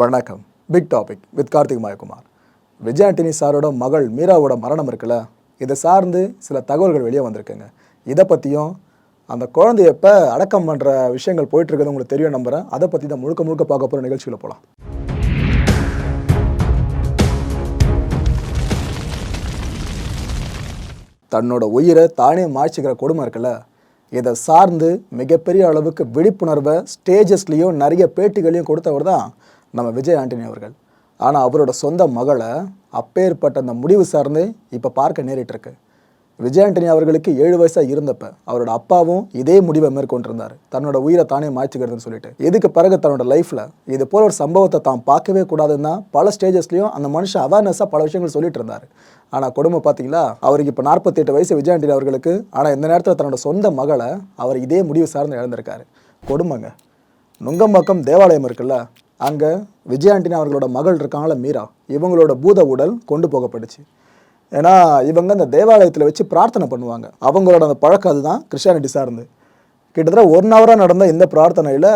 வணக்கம். Big topic with Karthik Mayakumar. Vijay Antony சாரோட மகள் மீராவோட மரணம் இருக்குல்ல? இதை சார்ந்து சில தகவல்கள் வெளியே வந்திருக்குங்க. இதை பற்றியும் அந்த குழந்தைய எப்போ அடக்கம் பண்ணுற விஷயங்கள் போயிட்டுருக்கிறது உங்களுக்கு தெரியும் நம்புறேன். அதை பற்றி தான் முழுக்க முழுக்க பார்க்க போகிற நிகழ்ச்சியில் போகலாம் தன்னோட உயிரை தானே மாய்ச்சிக்கிற கொடுமை இருக்குல்ல? இதை சார்ந்து மிகப்பெரிய அளவுக்கு விழிப்புணர்வை ஸ்டேஜஸ்லேயும் நிறைய பேட்டிகளையும் கொடுத்தவர் தான் நம்ம விஜய் ஆண்டனி அவர்கள். ஆனால் அவரோட சொந்த மகளை அப்பேற்பட்ட அந்த முடிவு சார்ந்து இப்போ பார்க்க நேரிட்டிருக்கு. விஜய் ஆண்டனி அவர்களுக்கு ஏழு வயசாக இருந்தப்ப அவரோட அப்பாவும் இதே முடிவை மேற்கொண்டிருந்தார். தன்னோட உயிரை தானே மாய்ச்சிக்கிறதுன்னு சொல்லிட்டு. இதுக்கு பிறகு தன்னோட லைஃப்பில் இது போல ஒரு சம்பவத்தை தான் பார்க்கவே கூடாதுன்னு தான் பல ஸ்டேஜஸ்லையும் அந்த மனுஷன் அவேர்னஸாக பல விஷயங்கள் சொல்லிட்டு இருந்தார் ஆனால் குடும்பம் பார்த்தீங்களா அவருக்கு இப்போ நாற்பத்தெட்டு வயசு விஜய் ஆண்டனி அவர்களுக்கு. ஆனால் இந்த நேரத்தில் தன்னோட சொந்த மகளை அவர் இதே முடிவு சார்ந்து இழந்திருக்காரு. கொடுமைங்க. நுங்கம்பாக்கம் தேவாலயம் இருக்குல்ல? அங்கே விஜய் ஆண்டனி அவர்களோட மகள் இருக்காங்கள மீரா இவங்களோட பூத உடல் கொண்டு போகப்பட்டுச்சு ஏன்னா இவங்க அந்த தேவாலயத்தில் வச்சு பிரார்த்தனை பண்ணுவாங்க. அவங்களோட அந்த பழக்கம் அதுதான் கிறிஸ்டியானிட்டி சார்ந்து. கிட்டத்தட்ட ஒன் ஹவராக நடந்த இந்த பிரார்த்தனையில்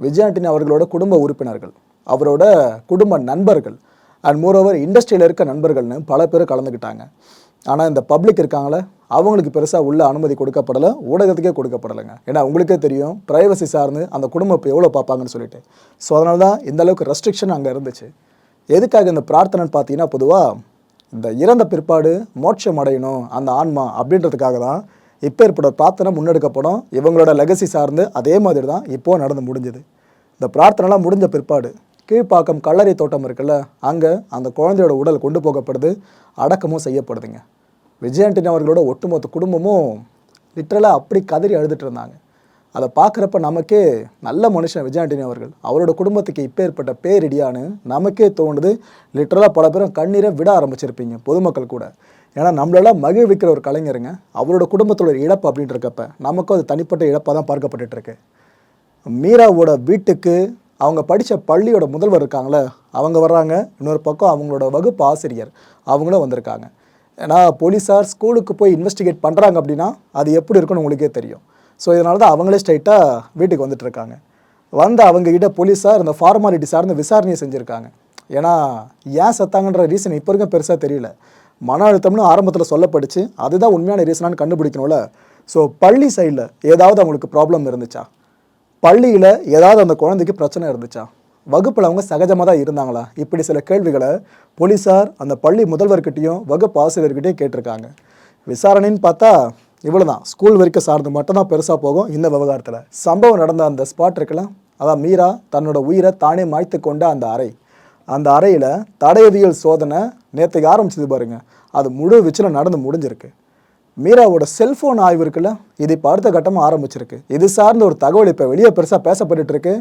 விஜயாண்டினி அவர்களோட குடும்ப உறுப்பினர்கள் அவரோட குடும்ப நண்பர்கள் அண்ட் மோரோவர் இண்டஸ்ட்ரியில் இருக்க நண்பர்கள்னு பல பேர் கலந்துக்கிட்டாங்க ஆனால் இந்த பப்ளிக் இருக்காங்களே அவங்களுக்கு பெருசாக உள்ள அனுமதி கொடுக்கப்படலை ஊடகத்துக்கே கொடுக்கப்படலைங்க. ஏன்னா உங்களுக்கே தெரியும் ப்ரைவசி சார்ந்து அந்த குடும்பம் இப்போ எவ்வளோ பார்ப்பாங்கன்னு சொல்லிட்டு. ஸோ அதனால தான் இந்த அளவுக்கு ரெஸ்ட்ரிக்ஷன் அங்கே இருந்துச்சு. எதுக்காக இந்த பிரார்த்தனைன்னு பார்த்தீங்கன்னா பொதுவாக இந்த இறந்த பிற்பாடு மோட்சம் அடையணும் அந்த ஆன்மா அப்படின்றதுக்காக தான் இப்போ ஏற்பட பிரார்த்தனை முன்னெடுக்கப்படும். இவங்களோட லெகசி சார்ந்து அதே மாதிரி தான் இப்போது நடந்து முடிஞ்சது. இந்த பிரார்த்தனைலாம் முடிஞ்ச பிற்பாடு கீழ்ப்பாக்கம் கல்லறை தோட்டம் இருக்குல்ல அங்கே அந்த குழந்தையோட உடல் கொண்டு போகப்படுது அடக்கமும் செய்யப்படுதுங்க. விஜயாண்டினி அவர்களோட ஒட்டுமொத்த குடும்பமும் லிட்ரலாக அப்படி கதறி அழுதுட்டு இருந்தாங்க. அதை பார்க்குறப்ப நமக்கே நல்ல மனுஷன் விஜயாண்டினி அவர்கள். அவரோட குடும்பத்துக்கு இப்போ ஏற்பட்ட பேரிடியான்னு நமக்கே தோணுது. லிட்ரலாக பல பேரும் கண்ணீரை விட ஆரம்பிச்சிருப்பீங்க பொதுமக்கள் கூட. ஏன்னா நம்மளெல்லாம் மகிழ்விக்கிற ஒரு கலைஞருங்க. அவரோட குடும்பத்தோட ஒரு இழப்பு அப்படின்ட்டு இருக்கப்ப நமக்கும் அது தனிப்பட்ட இழப்பாக தான் பார்க்கப்பட்டுருக்கு மீராவோட வீட்டுக்கு அவங்க படித்த பள்ளியோட முதல்வர் இருக்காங்களே அவங்க வர்றாங்க. இன்னொரு பக்கம் அவங்களோட வகுப்பு ஆசிரியர் அவங்களும் வந்திருக்காங்க. ஏன்னா போலீஸார் ஸ்கூலுக்கு போய் இன்வெஸ்டிகேட் பண்ணுறாங்க அப்படின்னா அது எப்படி இருக்குன்னு உங்களுக்கே தெரியும். ஸோ இதனால தான் அவங்களே ஸ்ட்ரைட்டாக வீட்டுக்கு வந்துட்டு இருக்காங்க. வந்து அவங்ககிட்ட போலீஸார் இந்த ஃபார்மாலிட்டி சார்ந்த விசாரணையை செஞ்சுருக்காங்க. ஏன்னா ஏன் செத்தாங்கன்ற ரீசன் இப்போ வரைக்கும் பெருசாக தெரியல. மன அழுத்தம்னு ஆரம்பத்தில் சொல்லப்படுச்சு அதுதான் உண்மையான ரீசனான்னு கண்டுபிடிக்கணும்ல. ஸோ பள்ளி சைடில் ஏதாவது அவங்களுக்கு ப்ராப்ளம் இருந்துச்சா? பள்ளியில் ஏதாவது அந்த குழந்தைக்கு பிரச்சனை இருந்துச்சா? வகுப்பில் அவங்க சகஜமாக தான் இருந்தாங்களா? இப்படி சில கேள்விகளை போலீஸார் அந்த பள்ளி முதல்வர்கிட்டையும் வகுப்பு ஆசிரியர்கிட்டையும் கேட்டிருக்காங்க. விசாரணைன்னு பார்த்தா இவ்வளோ தான் ஸ்கூல் வரைக்கும் சார்ந்து மட்டும்தான் பெருசாக போகும் இந்த விவகாரத்தில். சம்பவம் நடந்த அந்த ஸ்பாட் இருக்குல்ல அதான் மீரா தன்னோட உயிரை தானே மாய்த்து கொண்ட அந்த அறை. அந்த அறையில் தடயவியல் சோதனை நேற்றுக்கு ஆரம்பிச்சது பாருங்கள் அது முழு விச்சில் நடந்து முடிஞ்சிருக்கு. மீராவோட செல்ஃபோன் ஆய்வு இருக்குல்ல? இது இப்போ அடுத்த கட்டமாக ஆரம்பிச்சிருக்கு. இது சார்ந்த ஒரு தகவல் இப்போ வெளியே பெருசாக பேசப்பட்டு இருக்கு.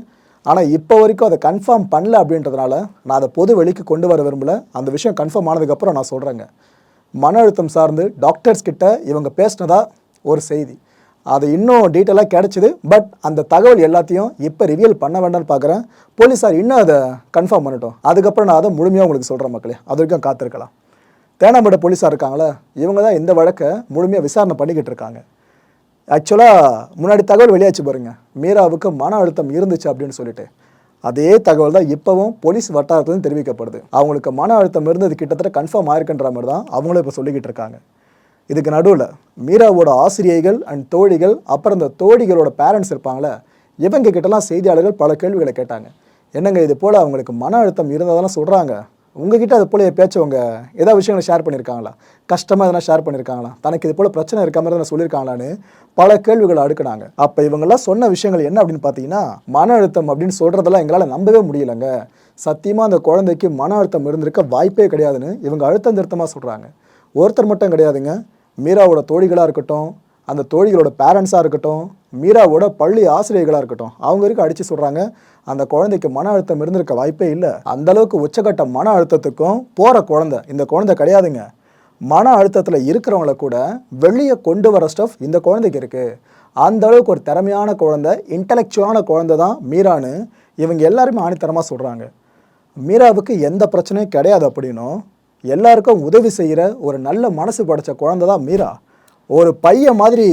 ஆனால் இப்போ வரைக்கும் அதை கன்ஃபார்ம் பண்ணல அப்படின்றதுனால நான் அதை பொது வெளிக்கு கொண்டு வர விரும்பல. அந்த விஷயம் கன்ஃபார்ம் ஆனதுக்கப்புறம் நான் சொல்கிறேங்க மன அழுத்தம் சார்ந்து டாக்டர்ஸ் கிட்ட இவங்க பேசினதா ஒரு செய்தி. அது இன்னும் டீட்டெயிலாக கிடைச்சிது. பட் அந்த தகவல் எல்லாத்தையும் இப்போ ரிவியல் பண்ண வேண்டாம்னு பார்க்குறேன் போலீஸார் இன்னும் அதை கன்ஃபார்ம் பண்ணட்டும். அதுக்கப்புறம் நான் அதை முழுமையாக உங்களுக்கு சொல்கிறேன் மக்களே. அது வரைக்கும் காத்திருக்கலாம். தேனாம்பேட்டை போலீஸாக இருக்காங்களே இவங்க தான் இந்த வழக்கை முழுமையாக விசாரணை பண்ணிக்கிட்டு இருக்காங்க. ஆக்சுவலாக முன்னாடி தகவல் வெளியாச்சு பாருங்க. மீராவுக்கு மன அழுத்தம் இருந்துச்சு அப்படின்னு சொல்லிட்டு. அதே தகவல் தான் இப்போவும் போலீஸ் வட்டாரத்துலேருந்து தெரிவிக்கப்படுது. அவங்களுக்கு மன அழுத்தம் இருந்தது கிட்டத்தட்ட கன்ஃபார்ம் ஆயிருக்குன்ற மாதிரி தான் அவங்களும் இப்போ சொல்லிக்கிட்டு இருக்காங்க. இதுக்கு நடுவில் மீராவோட ஆசிரியைகள் அண்ட் தோழிகள் அப்புறம் இந்த தோழிகளோட பேரண்ட்ஸ் இருப்பாங்களே இவங்க கிட்டலாம் செய்தியாளர்கள் பல கேள்விகளை கேட்டாங்க. என்னங்க இது போல் அவங்களுக்கு மன அழுத்தம் இருந்ததெல்லாம் சொல்கிறாங்க உங்ககிட்ட அது போல பேச்சவங்க ஏதாவது விஷயங்களை ஷேர் பண்ணியிருக்காங்களா கஷ்டமாக எதனா ஷேர் பண்ணியிருக்காங்களா தனக்கு இது போல் பிரச்சனை இருக்க மாதிரி எதனா சொல்லியிருக்காங்களான்னு பல கேள்விகளை அடுக்குனாங்க. அப்போ இவங்கெல்லாம் சொன்ன விஷயங்கள் என்ன அப்படின்னு பார்த்தீங்கன்னா மன அழுத்தம் அப்படின்னு சொல்கிறதெல்லாம் எங்களால் நம்பவே முடியலங்க. சத்தியமாக அந்த குழந்தைக்கு மன அழுத்தம் இருந்திருக்க வாய்ப்பே கிடையாதுன்னு இவங்க அழுத்தம் திருத்தமாக சொல்கிறாங்க ஒருத்தர் மட்டும் கிடையாதுங்க. மீராவோட தோழிகளாக இருக்கட்டும் அந்த தோழிகளோட பேரண்ட்ஸாக இருக்கட்டும் மீராவோட பள்ளி ஆசிரியர்களாக இருக்கட்டும் அவங்க வரைக்கும் அடித்து சொல்கிறாங்க அந்த குழந்தைக்கு மன அழுத்தம் இருந்திருக்க வாய்ப்பே இல்லை. அந்தளவுக்கு உச்சகட்ட உச்சக்கட்ட மன அழுத்தத்துக்கும் போகிற குழந்தை இந்த குழந்தை கிடையாதுங்க. மன அழுத்தத்தில் இருக்கிறவங்கள கூட வெளியே கொண்டு வர ஸ்டஃப் இந்த குழந்தைக்கு இருக்குது அந்த அளவுக்கு ஒரு திறமையான குழந்தை இன்டலெக்சுவலான குழந்தை தான் மீரான்னு இவங்க எல்லாருமே ஆணித்தரமாக சொல்கிறாங்க மீராவுக்கு எந்த பிரச்சனையும் கிடையாது அப்படின்னும் எல்லாருக்கும் உதவி செய்கிற ஒரு நல்ல மனசு படைச்ச குழந்தை தான் மீரா. ஒரு பையன் மாதிரி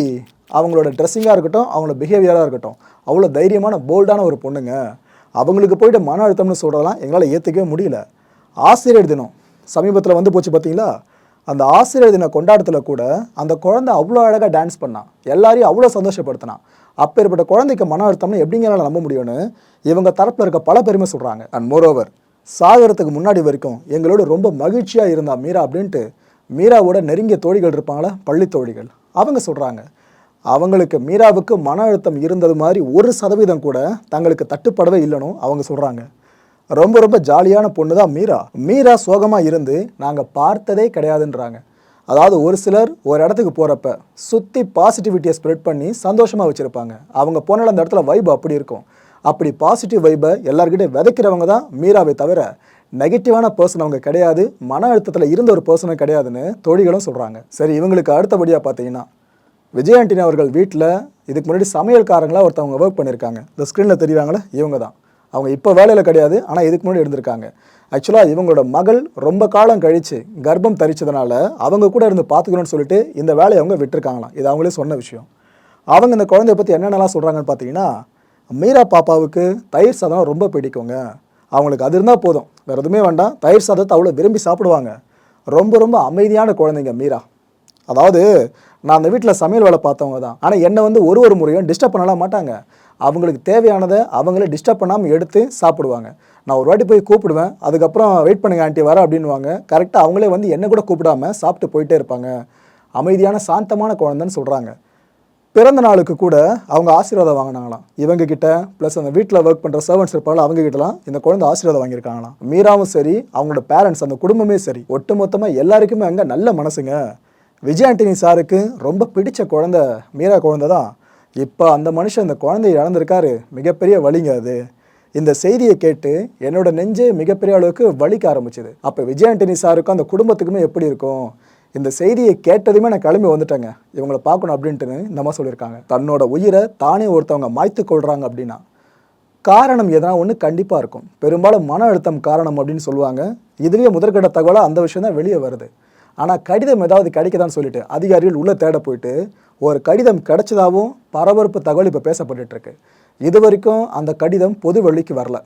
அவங்களோட ட்ரெஸ்ஸிங்காக இருக்கட்டும் அவங்களோட பிஹேவியராக இருக்கட்டும் அவ்வளோ தைரியமான போல்டான ஒரு பொண்ணுங்க. அவங்களுக்கு போயிட்டு மன அழுத்தம்னு சொல்கிறதெல்லாம் எங்களால் ஏற்றுக்கவே முடியல. ஆசிரியர் தினம் சமீபத்தில் வந்து போச்சு பார்த்தீங்களா அந்த ஆசிரியர் தின கொண்டாடத்தில் கூட அந்த குழந்தை அவ்வளோ அழகாக டான்ஸ் பண்ணான் எல்லாரையும் அவ்வளோ சந்தோஷப்படுத்தினான் அப்பேற்பட்ட குழந்தைக்கு மன அழுத்தம்னு எப்படிங்கிறனால நம்ப முடியும்னு இவங்க தரப்பில் இருக்க பல பெருமை சொல்கிறாங்க அண்ட் மோரோவர் சாகரத்துக்கு முன்னாடி வரைக்கும் எங்களோட ரொம்ப மகிழ்ச்சியாக இருந்தா மீரா அப்படின்ட்டு மீராவோட நெருங்கிய தோழிகள் இருப்பாங்களா? பள்ளி தோழிகள். அவங்க சொல்கிறாங்க அவங்களுக்கு மீராவுக்கு மன அழுத்தம் இருந்தது மாதிரி ஒரு சதவீதம் கூட தங்களுக்கு தட்டுப்படவே இல்லைன்னு அவங்க சொல்கிறாங்க ரொம்ப ரொம்ப ஜாலியான பொண்ணு தான் மீரா. மீரா சோகமாக இருந்து நாங்கள் பார்த்ததே கிடையாதுன்றாங்க. அதாவது ஒரு சிலர் ஒரு இடத்துக்கு போகிறப்ப சுற்றி பாசிட்டிவிட்டியை ஸ்ப்ரெட் பண்ணி சந்தோஷமாக வச்சுருப்பாங்க. அவங்க போனால் அந்த இடத்துல வைப் அப்படி இருக்கும். அப்படி பாசிட்டிவ் வைப்பை எல்லாருக்கிட்டே விதைக்கிறவங்க தான் மீராவை தவிர நெகட்டிவான பர்சன் அவங்க கிடையாது மன அழுத்தத்தில் இருந்த ஒரு பர்சனும் கிடையாதுன்னு தோழிகளும் சொல்கிறாங்க சரி இவங்களுக்கு அடுத்தபடியாக பார்த்தீங்கன்னா விஜய் அவர்கள் வீட்டில் இதுக்கு முன்னாடி சமையல்காரங்களாக ஒருத்தவங்க ஒர்க் பண்ணியிருக்காங்க இந்த ஸ்க்ரீனில் தெரியுறாங்களே இவங்க தான். அவங்க இப்போ வேலையில் கிடையாது ஆனால் இதுக்கு முன்னாடி இருந்திருக்காங்க. ஆக்சுவலாக இவங்களோட மகள் ரொம்ப காலம் கழித்து கர்ப்பம் தரிச்சதுனால அவங்க கூட இருந்து பார்த்துக்கணும்னு சொல்லிட்டு இந்த வேலையை அவங்க விட்டுருக்காங்களாம். இது அவங்களே சொன்ன விஷயம். அவங்க இந்த குழந்தைய பற்றி என்னென்னலாம் சொல்கிறாங்கன்னு பார்த்தீங்கன்னா மீரா பாப்பாவுக்கு தயிர் சாதம் ரொம்ப பிடிக்குங்க. அவங்களுக்கு அது இருந்தால் போதும். வேறு எதுவுமே வேண்டாம். தயிர் சாதத்தை அவ்வளோ விரும்பி சாப்பிடுவாங்க. ரொம்ப ரொம்ப அமைதியான குழந்தைங்க மீரா. அதாவது நான் அந்த வீட்டில் சமையல் வேலை பார்த்தவங்க தான். ஆனால் என்னை வந்து ஒரு ஒரு முறையும் டிஸ்டர்ப் பண்ணலாம் மாட்டாங்க. அவங்களுக்கு தேவையானதை அவங்களே டிஸ்டர்ப் பண்ணாமல் எடுத்து சாப்பிடுவாங்க. நான் ஒரு வாட்டி போய் கூப்பிடுவேன். அதுக்கப்புறம் வெயிட் பண்ணுங்க ஆண்டி வர அப்படின்வாங்க கரெக்டாக அவங்களே வந்து என்ன கூட கூப்பிடாம சாப்பிட்டு போயிட்டே இருப்பாங்க. அமைதியான சாந்தமான குழந்தைன்னு சொல்கிறாங்க பிறந்த நாளுக்கு கூட அவங்க ஆசீர்வாதம் வாங்கினாங்களாம். இவங்க கிட்ட ப்ளஸ் அந்த வீட்டில் ஒர்க் பண்ணுற சர்வன்ஸ் இருப்பாங்களா அவங்க கிட்டலாம் இந்த குழந்தை ஆசீர்வாதம் வாங்கியிருக்காங்களாம். மீராவும் சரி அவங்களோட பேரண்ட்ஸ் அந்த குடும்பமே சரி ஒட்டுமொத்தமாக எல்லாருக்குமே அங்கே நல்ல மனசுங்க. விஜய் ஆண்டனி சாருக்கு ரொம்ப பிடிச்ச குழந்தை மீரா குழந்தை தான். இப்போ அந்த மனுஷன் அந்த குழந்தைய இழந்திருக்காரு. மிகப்பெரிய வலிங்க அது. இந்த செய்தியை கேட்டு என்னோட நெஞ்சே மிகப்பெரிய அளவுக்கு வலிக்க ஆரம்பிச்சுது. அப்போ விஜய் ஆண்டனி சாருக்கும் அந்த குடும்பத்துக்குமே எப்படி இருக்கும்? இந்த செய்தியை கேட்டதுமே நான் கிளம்பி வந்துட்டேங்க. இவங்களை பார்க்கணும் அப்படின்ட்டுன்னு இந்த சொல்லியிருக்காங்க. தன்னோட உயிரை தானே ஒருத்தவங்க மாய்த்து கொள்கிறாங்க அப்படின்னா காரணம் எதனா ஒன்று கண்டிப்பாக இருக்கும். பெரும்பாலும் மன அழுத்தம் காரணம் அப்படின்னு சொல்லுவாங்க. இதுலேயே முதற்கட்ட தகவலாக அந்த விஷயம் தான் வெளியே வருது. ஆனால் கடிதம் ஏதாவது கிடைக்கதான்னு சொல்லிட்டு அதிகாரிகள் உள்ளே தேட போயிட்டு ஒரு கடிதம் கிடைச்சதாகவும் பரபரப்பு தகவல் இப்போ பேசப்பட்டுருக்கு இது வரைக்கும் அந்த கடிதம் பொது வெளிக்கு வரல.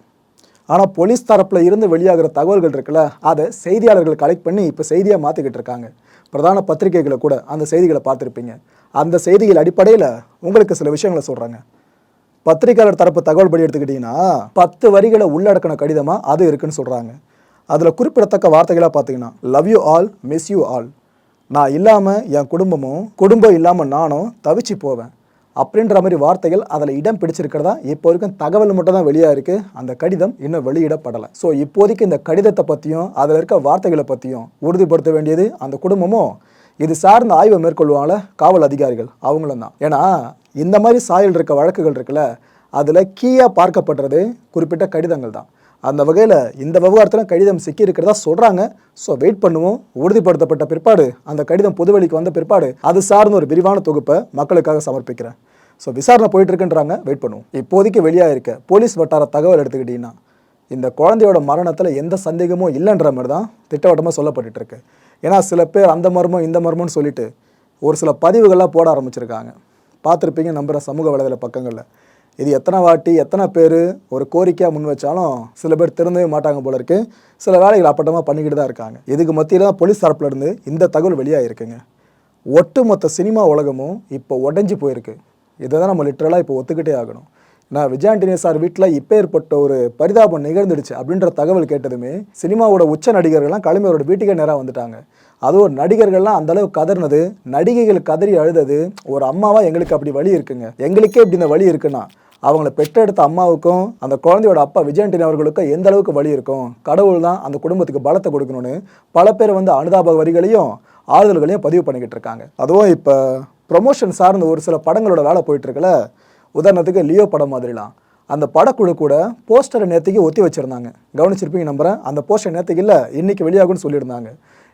ஆனால் போலீஸ் தரப்பில் இருந்து வெளியாகிற தகவல்கள் இருக்குல்ல அதை செய்தியாளர்கள் கலெக்ட் பண்ணி இப்போ செய்தியாக மாற்றிக்கிட்டு இருக்காங்க. பிரதான பத்திரிகைகளை கூட அந்த செய்திகளை பார்த்துருப்பீங்க. அந்த செய்திகள் அடிப்படையில் உங்களுக்கு சில விஷயங்களை சொல்கிறாங்க பத்திரிகையாளர் தரப்பு தகவல் படி எடுத்துக்கிட்டிங்கன்னா பத்து வரிகளை உள்ளடக்கின கடிதமாக அது இருக்குன்னு சொல்கிறாங்க அதில் குறிப்பிடத்தக்க வார்த்தைகளாக பார்த்தீங்கன்னா love you all miss you all நான் இல்லாமல் என் குடும்பமும் குடும்பம் இல்லாமல் நானும் தவிச்சு போவேன். அப்படின்ற மாதிரி வார்த்தைகள் அதில் இடம் பிடிச்சிருக்கிறதா இப்போ வரைக்கும் தகவல் மட்டும் தான் வெளியாக இருக்குது அந்த கடிதம் இன்னும் வெளியிடப்படலை. ஸோ இப்போதைக்கு இந்த கடிதத்தை பற்றியும் அதில் இருக்க வார்த்தைகளை பற்றியும் உறுதிப்படுத்த வேண்டியது அந்த குடும்பமும் இது சார்ந்த ஆய்வை மேற்கொள்வாங்கள காவல் அதிகாரிகள். அவங்களும் தான். ஏன்னா இந்த மாதிரி சாயல் இருக்க வழக்குகள் இருக்குல்ல அதில் கீயாக பார்க்கப்படுறது குறிப்பிட்ட கடிதங்கள் தான். அந்த வகையில் இந்த விவகாரத்தில் கடிதம் சிக்கி இருக்கிறதா சொல்கிறாங்க ஸோ வெயிட் பண்ணுவோம். உறுதிப்படுத்தப்பட்ட பிற்பாடு அந்த கடிதம் பொதுவெளிக்கு வந்த பிற்பாடு அது சார்ந்த ஒரு விரிவான தொகுப்பை மக்களுக்காக சமர்ப்பிக்கிறேன். ஸோ விசாரணை போயிட்டுருக்குன்றாங்க. வெயிட் பண்ணுவோம். இப்போதைக்கு வெளியாக இருக்க போலீஸ் வட்டார தகவல் எடுத்துக்கிட்டிங்கன்னா இந்த குழந்தையோட மரணத்தில் எந்த சந்தேகமும் இல்லைன்ற மாதிரி தான் திட்டவட்டமாக சொல்லப்பட்டுட்டு இருக்கு ஏன்னா சில பேர் அந்த மர்மம் இந்த மர்மம்னு சொல்லிட்டு ஒரு சில பதிவுகள்லாம் போட ஆரம்பிச்சிருக்காங்க. பார்த்துருப்பீங்க நம்புகிற சமூக வலைதள பக்கங்களில். இது எத்தனை வாட்டி எத்தனை பேர் ஒரு கோரிக்கையாக முன் வச்சாலும் சில பேர் திறந்தவே மாட்டாங்க போல இருக்கு. சில வேலைகள் அப்பட்டமாக பண்ணிக்கிட்டு தான் இருக்காங்க. இதுக்கு மத்தியில் தான் போலீஸ் தரப்புலேருந்து இந்த தகவல் வெளியாக இருக்குங்க ஒட்டுமொத்த சினிமா உலகமும் இப்போ உடஞ்சி போயிருக்கு. இதை தான் நம்ம லிட்ரலாக இப்போ ஒத்துக்கிட்டே ஆகணும். நான் விஜயாண்டனி சார் வீட்டில் இப்போ ஏற்பட்ட ஒரு பரிதாபம் நிகழ்ந்துடுச்சு அப்படின்ற தகவல் கேட்டதுமே சினிமாவோட உச்ச நடிகர்கள்லாம் கிளம்பி அவரோட வீட்டுக்கே நேராக வந்துட்டாங்க. அதுவும் நடிகர்கள்லாம் அந்தளவு கதறினது நடிகைகள் கதறி அழுதது ஒரு அம்மாவா எங்களுக்கு அப்படி வழி இருக்குங்க. எங்களுக்கே இப்படி இந்த வழி இருக்குன்னா அவங்கள பெற்றெடுத்த அம்மாவுக்கும் அந்த குழந்தையோட அப்பா விஜயாண்டனி அவர்களுக்கும் எந்த அளவுக்கு வழி இருக்கும்? கடவுள் தான் அந்த குடும்பத்துக்கு பலத்தை கொடுக்கணும்னு பல பேர் வந்து அனுதாப வரிகளையும் ஆறுதல்களையும் பதிவு பண்ணிக்கிட்டு இருக்காங்க. அதுவும் இப்போ ப்ரொமோஷன் சார்ந்த ஒரு சில படங்களோட வேலை போயிட்டுருக்கல. உதாரணத்துக்கு லியோ படம் மாதிரிலாம். அந்த படக்குழு கூட போஸ்டரை நேற்றுக்கு ஒத்தி வச்சுருந்தாங்க. கவனிச்சிருப்பீங்க நம்புறேன். அந்த போஸ்டர் நேற்றுக்கு இல்லை இன்னைக்கு வெளியாகும்னு சொல்லியிருந்தாங்க.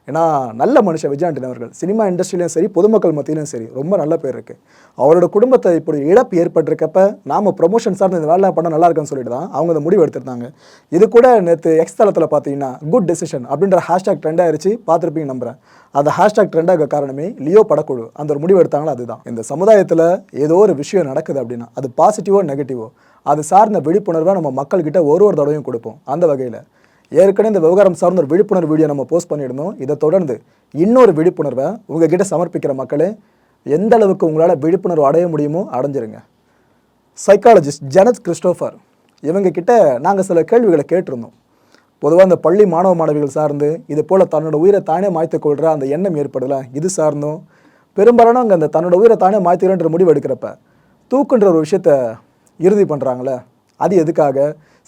ஏன்னா நல்ல மனுஷன் விஜயாண்டன் அவர்கள். சினிமா இண்டஸ்ட்ரியிலையும் சரி பொதுமக்கள் மத்தியிலும் சரி ரொம்ப நல்ல பேர் இருக்குது அவரோட குடும்பத்தை இப்படி இழப்பு ஏற்பட்டிருக்கப்ப நாம ப்ரொமோஷன் சார்ந்த இந்த வேலை பண்ண நல்லா இருக்குன்னு சொல்லிட்டு தான் அவங்க அந்த முடிவு எடுத்திருந்தாங்க. இது கூட நேற்று எக்ஸ் தளத்தில் பார்த்தீங்கன்னா குட் டெசிஷன் அப்படின்ற ஹேஷ்டாக் ட்ரெண்ட் ஆயிடுச்சு பார்த்துருப்பீங்க நம்புறேன். அந்த ஹேஷ்டாக் ட்ரெண்டாக காரணமே லியோ படக்குழு. அந்த ஒரு முடிவு எடுத்தாங்களோ அதுதான். இந்த சமுதாயத்தில் ஏதோ ஒரு விஷயம் நடக்குது அப்படின்னா அது பாசிட்டிவோ நெகட்டிவோ அது சார்ந்த விழிப்புணர்வை நம்ம மக்கள்கிட்ட ஒரு ஒரு தடவையும் கொடுப்போம். அந்த வகையில். ஏற்கனவே இந்த விவகாரம் சார்ந்த ஒரு விழிப்புணர்வு வீடியோ நம்ம போஸ்ட் பண்ணியிருந்தோம். இதை தொடர்ந்து இன்னொரு விழிப்புணர்வை உங்ககிட்ட சமர்ப்பிக்கிற மக்களே எந்த அளவுக்கு உங்களால் விழிப்புணர்வு அடைய முடியுமோ அடைஞ்சிருங்க. சைக்காலஜிஸ்ட் ஜெனத் கிறிஸ்டோஃபர் இவங்க கிட்ட நாங்கள் சில கேள்விகளை கேட்டிருந்தோம். பொதுவாக இந்த பள்ளி மாணவ மாணவிகள் சார்ந்து இது போல் தன்னோட உயிரை தானே மாய்த்து கொள்கிற அந்த எண்ணம் ஏற்படல இது சார்ந்தும். பெரும்பாலான அங்கே அந்த தன்னோட உயிரை தானே மாய்த்துக்கிறன்ற முடிவு எடுக்கிறப்ப தூக்குன்ற ஒரு விஷயத்த இறுதி பண்ணுறாங்களே அது எதுக்காக?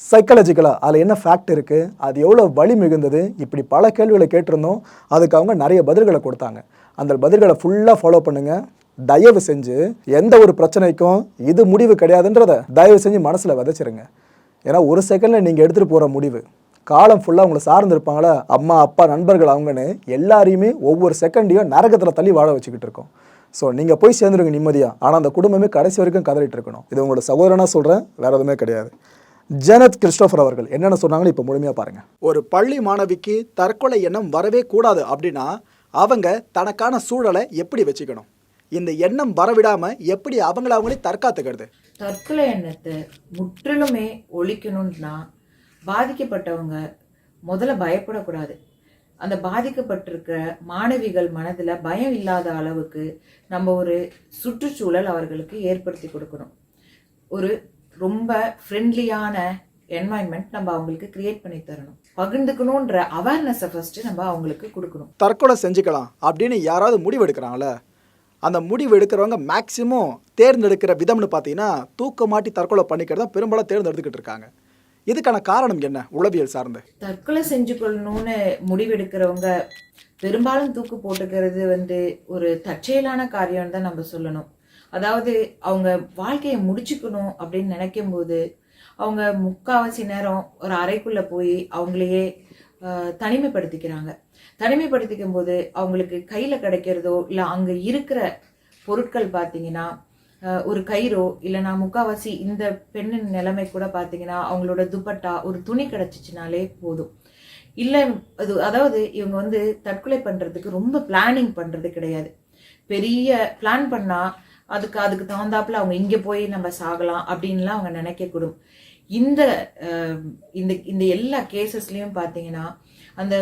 சைக்காலஜிக்கலாக அதில் என்ன ஃபேக்ட் இருக்குது அது எவ்வளோ வலி மிகுந்தது இப்படி பல கேள்விகளை கேட்டிருந்தோம் அதுக்கு அவங்க நிறைய பதில்களை கொடுத்தாங்க. அந்த பதில்களை ஃபுல்லாக ஃபாலோ பண்ணுங்கள் தயவு செஞ்சு எந்த ஒரு பிரச்சனைக்கும் இது முடிவு கிடையாதுன்றத தயவு செஞ்சு மனசில் விதைச்சிருங்க. ஏன்னா ஒரு செகண்டில் நீங்கள் எடுத்துகிட்டு போகிற முடிவு காலம் ஃபுல்லாக அவங்களை சார்ந்து இருப்பாங்களா அம்மா அப்பா நண்பர்கள் அவங்கன்னு எல்லாரையுமே ஒவ்வொரு செகண்டையும் நரகத்தில் தள்ளி வாழ வச்சுக்கிட்டு இருக்கோம். ஸோ நீங்கள் போய் சேர்ந்துருங்க நிம்மதியாக ஆனால் அந்த குடும்பமே கடைசி வரைக்கும் கதறிட்டு இருக்கணும். இது உங்களோட சகோதரனாக சொல்கிறேன் வேறு எதுவுமே கிடையாது. ஜெனத் கிறிஸ்டோஃபர் அவர்கள் என்னென்ன சொன்னாங்கன்னு இப்போ முழுமையாக பாருங்கள் ஒரு பள்ளி மாணவிக்கு தற்கொலை எண்ணம் வரவே கூடாது அப்படின்னா அவங்க தனக்கான சூழலை எப்படி வச்சுக்கணும்? இந்த எண்ணம் வரவிடாம எப்படி அவங்கள அவங்களே தற்காத்துக்கிறது? தற்கொலை எண்ணத்தை முற்றிலுமே ஒழிக்கணும்னா பாதிக்கப்பட்டவங்க முதல்ல பயப்படக்கூடாது. அந்த பாதிக்கப்பட்டிருக்கிற மாணவிகள் மனதில் பயம் இல்லாத அளவுக்கு நம்ம ஒரு சுற்றுச்சூழல் அவர்களுக்கு ஏற்படுத்தி கொடுக்கணும். ஒரு ரொம்ப ஃப்ரெண்ட்லியான என்வாயன்மெண்ட் நம்ம அவங்களுக்கு கிரியேட் பண்ணி தரணும். பகிர்ந்துக்கணுன்ற அவேர்னஸை ஃபஸ்ட்டு நம்ம அவங்களுக்கு கொடுக்கணும். தற்கொலை செஞ்சுக்கலாம் அப்படின்னு யாராவது முடிவு எடுக்கிறாங்களே அந்த முடிவு எடுக்கிறவங்க மேக்சிமம் தேர்ந்தெடுக்கிற விதம்னு பார்த்தீங்கன்னா தூக்க மாட்டி தற்கொலை பண்ணிக்கிறத பெரும்பாலும் தேர்ந்தெடுத்துக்கிட்டு இருக்காங்க. இதுக்கான காரணம் என்ன உளவியல் சார்ந்து? தற்கொலை செஞ்சு கொள்ளணும்னு முடிவெடுக்கிறவங்க பெரும்பாலும் தூக்கு போட்டுக்கிறது வந்து ஒரு தற்செயலான காரியம்னு தான் நம்ம சொல்லணும். அதாவது அவங்க வாழ்க்கையை முடிச்சுக்கணும் அப்படின்னு நினைக்கும் போது அவங்க முக்காவாசி நேரம் ஒரு அறைக்குள்ளே போய் அவங்களையே தனிமைப்படுத்திக்கிறாங்க. தனிமைப்படுத்திக்கும் போது அவங்களுக்கு கையில் கிடைக்கிறதோ இல்லை அங்கே இருக்கிற பொருட்கள் பார்த்தீங்கன்னா ஒரு கயிறோ இல்லைனா முக்காவாசி இந்த பெண்ணின் நிலைமை கூட பார்த்தீங்கன்னா அவங்களோட துப்பட்டா ஒரு துணி கிடச்சிச்சினாலே போதும். இல்லை அது அதாவது இவங்க வந்து தற்கொலை பண்ணுறதுக்கு ரொம்ப பிளானிங் பண்ணுறது கிடையாது. பெரிய பிளான் பண்ணால் அதுக்கு அதுக்கு தகுந்தாப்புல அவங்க இங்கே போய் நம்ம சாகலாம் அப்படின்லாம் அவங்க நினைக்கக்கூடும். இந்த இந்த இந்த எல்லா கேசஸ்லேயும் பார்த்தீங்கன்னா அந்த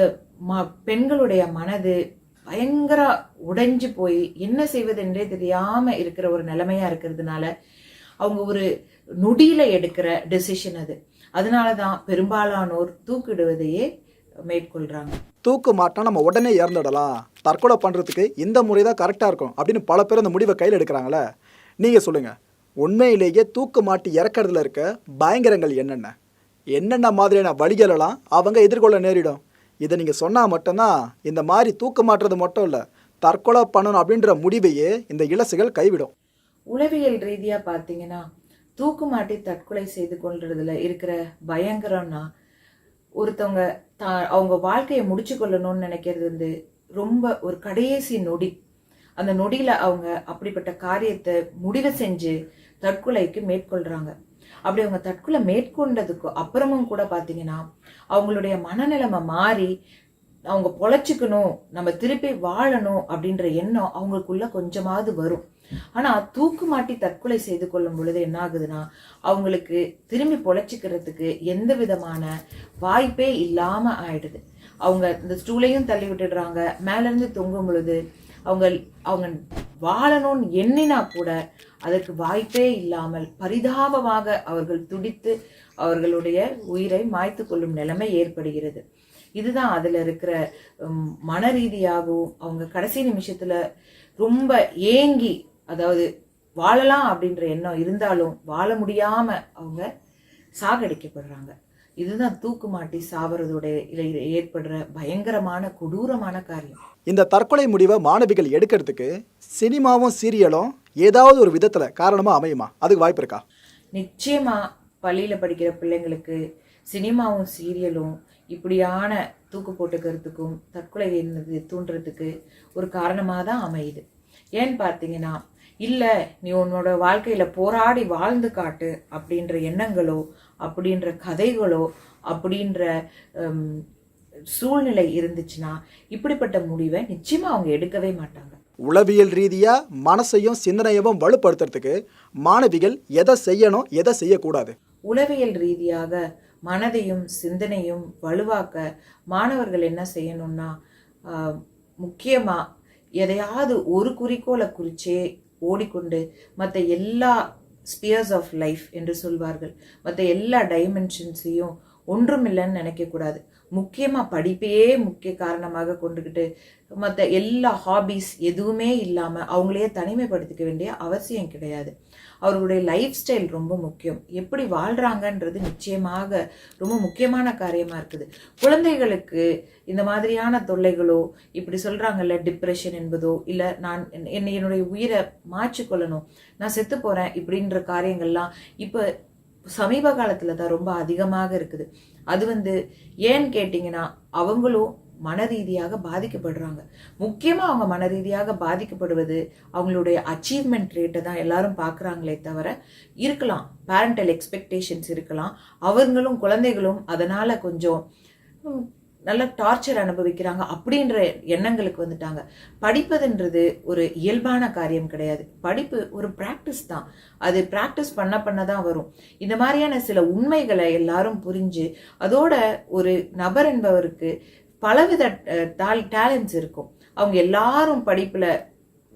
ம பெண்களுடைய மனது பயங்கர உடைஞ்சு போய் என்ன செய்வதென்றே தெரியாமல் இருக்கிற ஒரு நிலைமையாக இருக்கிறதுனால அவங்க ஒரு நொடியில் எடுக்கிற டெசிஷன் அது. அதனால தான் பெரும்பாலானோர் தூக்கிடுவதையே மேற்கொள்றாங்க. தூக்கு மாட்டினா நம்ம உடனே இறந்துடலாம். தற்கொலை பண்ணுறதுக்கு இந்த முறை தான் கரெக்டாக இருக்கும் அப்படின்னு பல பேர் அந்த முடிவை கையில் எடுக்கிறாங்களே நீங்கள் சொல்லுங்கள் உண்மையிலேயே தூக்கு மாட்டி இறக்கறதுல இருக்க பயங்கரங்கள் என்னென்ன? என்னென்ன மாதிரியான வழிகளெல்லாம் அவங்க எதிர்கொள்ள நேரிடும்? இதை நீங்கள் சொன்னால் மட்டும்தான் இந்த மாதிரி தூக்கு மாட்டுறது மட்டும் இல்லை தற்கொலை பண்ணணும் அப்படின்ற முடிவையே இந்த இலசுகள் கைவிடும். உளவியல் ரீதியா பார்த்தீங்கன்னா தூக்கு மாட்டி தற்கொலை செய்து கொள்றதுல இருக்கிற பயங்கரம்னா ஒருத்தவங்க தா அவங்க வாழ்க்கையை முடிச்சு கொள்ளணும்னு நினைக்கிறது வந்து ரொம்ப ஒரு கடைசி நொடி. அந்த நொடியில அவங்க அப்படிப்பட்ட காரியத்தை முடிவு செஞ்சு தற்கொலைக்கு மேற்கொள்றாங்க. அப்படி அவங்க தற்கொலை மேற்கொண்டதுக்கு அப்புறமும் கூட பார்த்தீங்கன்னா அவங்களுடைய மனநிலைமை மாறி அவங்க பொழைச்சிக்கணும் நம்ம திருப்பி வாழணும் அப்படின்ற எண்ணம் அவங்களுக்குள்ள கொஞ்சமாவது வரும். ஆனா தூக்கு மாட்டி தற்கொலை செய்து கொள்ளும் பொழுது என்ன ஆகுதுன்னா அவங்களுக்கு திரும்பி பொழைச்சிக்கிறதுக்கு எந்த விதமான வாய்ப்பே இல்லாம ஆயிடுது. அவங்க இந்த ஸ்டூலையும் தள்ளி விட்டுடுறாங்க. மேல இருந்து தொங்கும் பொழுது அவங்க அவங்க வாழணும்னு எண்ணினா கூட அதற்கு வாய்ப்பே இல்லாமல் பரிதாபமாக அவர்கள் துடித்து அவர்களுடைய உயிரை மாய்த்து கொள்ளும் நிலைமை ஏற்படுகிறது. இதுதான் அதுல இருக்கிற மன ரீதியாகவும் அவங்க கடைசி நிமிஷத்துல ரொம்ப ஏங்கி அதாவது வாழலாம் அப்படின்ற எண்ணம் இருந்தாலும் வாழ முடியாம அவங்க சாகடிக்கப்படுறாங்க. இதுதான் தூக்கு மாட்டி சாவறதோட ஏற்படுற பயங்கரமான கொடூரமான காரியம். இந்த தற்கொலை முடிவை மாணவிகள் எடுக்கிறதுக்கு சினிமாவும் சீரியலும் ஏதாவது ஒரு விதத்தில் காரணமாக அமையுமா? அதுக்கு வாய்ப்பு இருக்கா? நிச்சயமா பள்ளியில படிக்கிற பிள்ளைங்களுக்கு சினிமாவும் சீரியலும் இப்படியான தூக்கு போட்டுக்கிறதுக்கும் தற்கொலை தூண்டுறதுக்கு ஒரு காரணமாக தான் அமையுது. ஏன்னு பார்த்தீங்கன்னா இல்லை நீ உன்னோட வாழ்க்கையில போராடி வாழ்ந்து காட்டு அப்படின்ற எண்ணங்களோ அப்படின்ற கதைகளோ அப்படின்ற சூழ்நிலை இருந்துச்சுன்னா இப்படிப்பட்ட முடிவை நிச்சயமா அவங்க எடுக்கவே மாட்டாங்க. உளவியல் ரீதியா மனசையும் சிந்தனையவும் வலுப்படுத்துறதுக்கு மாணவிகள் எதை செய்யணும் எதை செய்யக்கூடாது? உளவியல் ரீதியாக மனதையும் சிந்தனையும் வலுவாக்க மாணவர்கள் என்ன செய்யணும்னா ஆஹ், முக்கியமா எதையாவது ஒரு குறிக்கோளை குறிச்சே ஓடிக்கொண்டு மற்ற எல்லா ஸ்பியர்ஸ் ஆஃப் லைஃப் என்று சொல்வார்கள். மற்ற எல்லா டைமென்ஷன்ஸையும் ஒன்றுமில்லைன்னு நினைக்கக்கூடாது. முக்கியமாக படிப்பையே முக்கிய காரணமாக கொண்டுக்கிட்டு மற்ற எல்லா ஹாபீஸ் எதுவுமே இல்லாமல் அவங்களையே தனிமைப்படுத்திக்க வேண்டிய அவசியம் கிடையாது. அவர்களுடைய லைஃப் ஸ்டைல் ரொம்ப முக்கியம். எப்படி வாழ்கிறாங்கன்றது நிச்சயமாக ரொம்ப முக்கியமான காரியமாக இருக்குது. குழந்தைகளுக்கு இந்த மாதிரியான தொல்லைகளோ இப்படி சொல்கிறாங்கல்ல டிப்ரெஷன் என்பதோ இல்லை நான் என்னை என்னுடைய உயிரை மாற்றிக்கொள்ளணும் நான் செத்து போகிறேன் இப்படின்ற காரியங்கள்லாம் இப்போ சமீப காலத்தில் தான் ரொம்ப அதிகமாக இருக்குது. அது வந்து ஏன்னு கேட்டிங்கன்னா அவங்களும் மன ரீதியாக பாதிக்கப்படுறாங்க. முக்கியமாக அவங்க மன ரீதியாக பாதிக்கப்படுவது அவங்களுடைய அச்சீவ்மெண்ட் ரேட்டை தான் எல்லாரும் பார்க்குறாங்களே தவிர இருக்கலாம். பேரண்டல் எக்ஸ்பெக்டேஷன்ஸ் இருக்கலாம். அவங்களும் குழந்தைகளும் அதனால் கொஞ்சம் நல்ல டார்ச்சர் அனுபவிக்கிறாங்க அப்படின்ற எண்ணங்களுக்கு வந்துட்டாங்க. படிப்பதுன்றது ஒரு இயல்பான காரியம் கிடையாது. படிப்பு ஒரு ப்ராக்டிஸ் தான். அது ப்ராக்டிஸ் பண்ண பண்ண தான் வரும். இந்த மாதிரியான சில உண்மைகளை எல்லாரும் புரிஞ்சு அதோட ஒரு நபர் என்பவருக்கு பலவித டேலண்ட்ஸ் இருக்கும். அவங்க எல்லாரும் படிப்பில்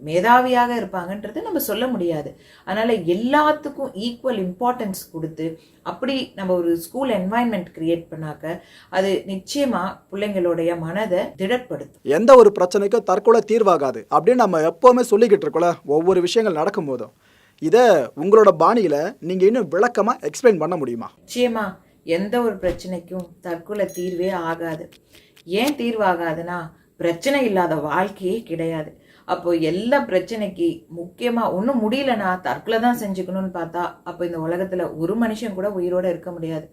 மேதாவியாக இருப்பாங்கன்றது நம்ம சொல்ல முடியாது. அதனால எல்லாத்துக்கும் ஈக்குவல் இம்பார்ட்டன்ஸ் கொடுத்து அப்படி நம்ம ஒரு ஸ்கூல் என்வாயன்மெண்ட் கிரியேட் பண்ணாக்க அது நிச்சயமா பிள்ளைங்களுடைய மனதை திடப்படுத்தும். எந்த ஒரு பிரச்சனைக்கும் தற்கொலை தீர்வாகாது அப்படின்னு நம்ம எப்போவுமே சொல்லிக்கிட்டு இருக்கோம்ல ஒவ்வொரு விஷயங்கள் நடக்கும்போதும் இதை உங்களோட பாணியில் நீங்கள் இன்னும் விளக்கமாக எக்ஸ்பிளைன் பண்ண முடியுமா? நிச்சயமா எந்த ஒரு பிரச்சனைக்கும் தற்கொலை தீர்வே ஆகாது. ஏன் தீர்வாகாதுன்னா பிரச்சனை இல்லாத வாழ்க்கையே கிடையாது. அப்போ எல்லா பிரச்சனைக்கு முக்கியமா ஒன்றும் முடியலனா தற்கொலை தான் செஞ்சுக்கணும்னு பார்த்தா அப்போ இந்த உலகத்துல ஒரு மனுஷன் கூட உயிரோட இருக்க முடியாது.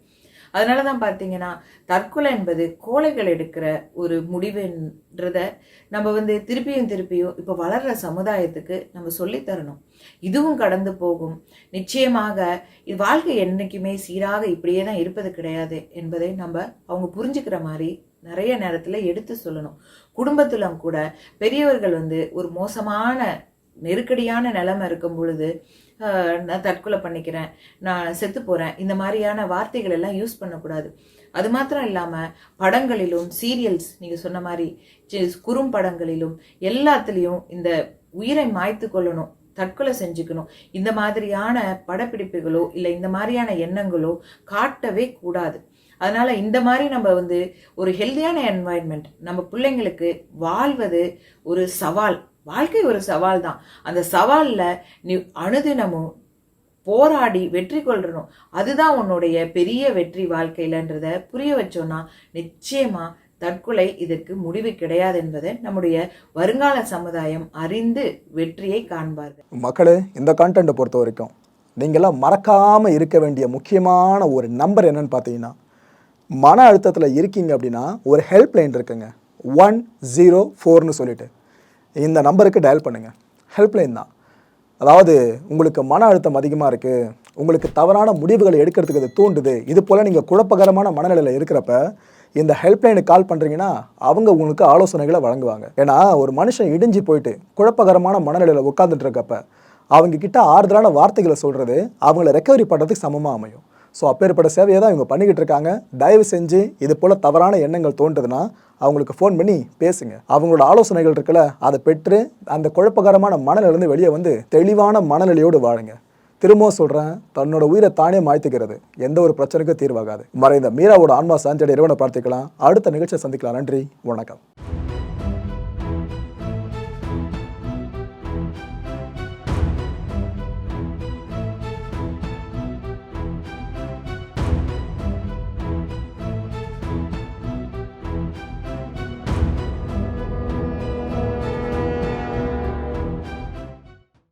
அதனால தான் பார்த்தீங்கன்னா தற்கொலை என்பது கோழைகள் எடுக்கிற ஒரு முடிவுன்றத நம்ம வந்து திருப்பியும் திருப்பியும் இப்போ வளர்ற சமுதாயத்துக்கு நம்ம சொல்லித் தரணும். இதுவும் கடந்து போகும். நிச்சயமாக இது வாழ்க்கை என்றைக்குமே சீராக இப்படியே தான் இருப்பது கிடையாது என்பதை நம்ம அவங்க புரிஞ்சுக்கிற மாதிரி நிறைய நேரத்தில் எடுத்து சொல்லணும். குடும்பத்திலும் கூட பெரியவர்கள் வந்து ஒரு மோசமான நெருக்கடியான நிலைமை இருக்கும் பொழுது நான் தற்கொலை பண்ணிக்கிறேன் நான் செத்து போகிறேன் இந்த மாதிரியான வார்த்தைகள் எல்லாம் யூஸ் பண்ணக்கூடாது. அது மாத்திரம் இல்லாமல் படங்களிலும் சீரியல்ஸ் நீங்கள் சொன்ன மாதிரி குறும் குறும்படங்களிலும் எல்லாத்துலேயும் இந்த உயிரை மாய்த்து கொள்ளணும் தற்கொலை செஞ்சுக்கணும். இந்த மாதிரியான படப்பிடிப்புகளோ இல்லை இந்த மாதிரியான எண்ணங்களோ காட்டவே கூடாது. அதனால் இந்த மாதிரி நம்ம வந்து ஒரு ஹெல்தியான என்வாயன்மெண்ட் நம்ம பிள்ளைங்களுக்கு வாழ்வது ஒரு சவால். வாழ்க்கை ஒரு சவால் தான். அந்த சவாலில் நீ அனுதினமும் போராடி வெற்றி கொள்ளணும் அதுதான் உன்னுடைய பெரிய வெற்றி வாழ்க்கையிலன்றத புரிய வச்சோன்னா நிச்சயமாக தற்கொலை இதற்கு முடிவு கிடையாது என்பதை நம்முடைய வருங்கால சமுதாயம் அறிந்து வெற்றியை காண்பார்கள். மக்களே இந்த கான்டென்ட்டை பொறுத்த வரைக்கும் நீங்களாம் மறக்காமல் இருக்க வேண்டிய முக்கியமான ஒரு நம்பர் என்னன்னு பார்த்தீங்கன்னா மன அழுத்தத்தில் இருக்கீங்க அப்படின்னா ஒரு ஹெல்ப் லைன் இருக்குங்க. ஒன் ஜீரோ ஃபோர்னு சொல்லிட்டு. இந்த நம்பருக்கு டயல் பண்ணுங்கள் ஹெல்ப்லைன் தான். அதாவது உங்களுக்கு மன அழுத்தம் அதிகமாக இருக்குது உங்களுக்கு தவறான முடிவுகளை எடுக்கிறதுக்கு இது தூண்டுது. இது போல் நீங்கள் குழப்பகரமான மனநிலையில் இருக்கிறப்ப இந்த ஹெல்ப்லைனுக்கு கால் பண்ணுறீங்கன்னா அவங்க உங்களுக்கு ஆலோசனைகளை வழங்குவாங்க. ஏன்னா ஒரு மனுஷன் இடிஞ்சு போயிட்டு குழப்பகரமான மனநிலையில் உட்காந்துட்டு இருக்கப்ப அவங்க கிட்ட ஆறுதலான வார்த்தைகளை சொல்கிறது அவங்கள ரெக்கவரி பண்ணுறதுக்கு சமமாக அமையும். ஸோ அப்பேற்பட்ட சேவையை தான் இவங்க பண்ணிக்கிட்டு இருக்காங்க. தயவு செஞ்சு இது போல் தவறான எண்ணங்கள் தோன்றுதுன்னா அவங்களுக்கு ஃபோன் பண்ணி பேசுங்க. அவங்களோட ஆலோசனைகள் இருக்குல்ல அதை பெற்று அந்த குழப்பகரமான மனநிலிருந்து வெளியே வந்து தெளிவான மனநிலையோடு வாழுங்க. திரும்பவும் சொல்கிறேன் தன்னோட உயிரை தானே மாய்த்துக்கிறது எந்த ஒரு பிரச்சனைக்கும் தீர்வாகாது. மறைந்த மீராவோட ஆன்மா சாஞ்சடி இறைவனை பார்த்துக்கலாம் அடுத்த நிகழ்ச்சியை சந்திக்கலாம். நன்றி வணக்கம்.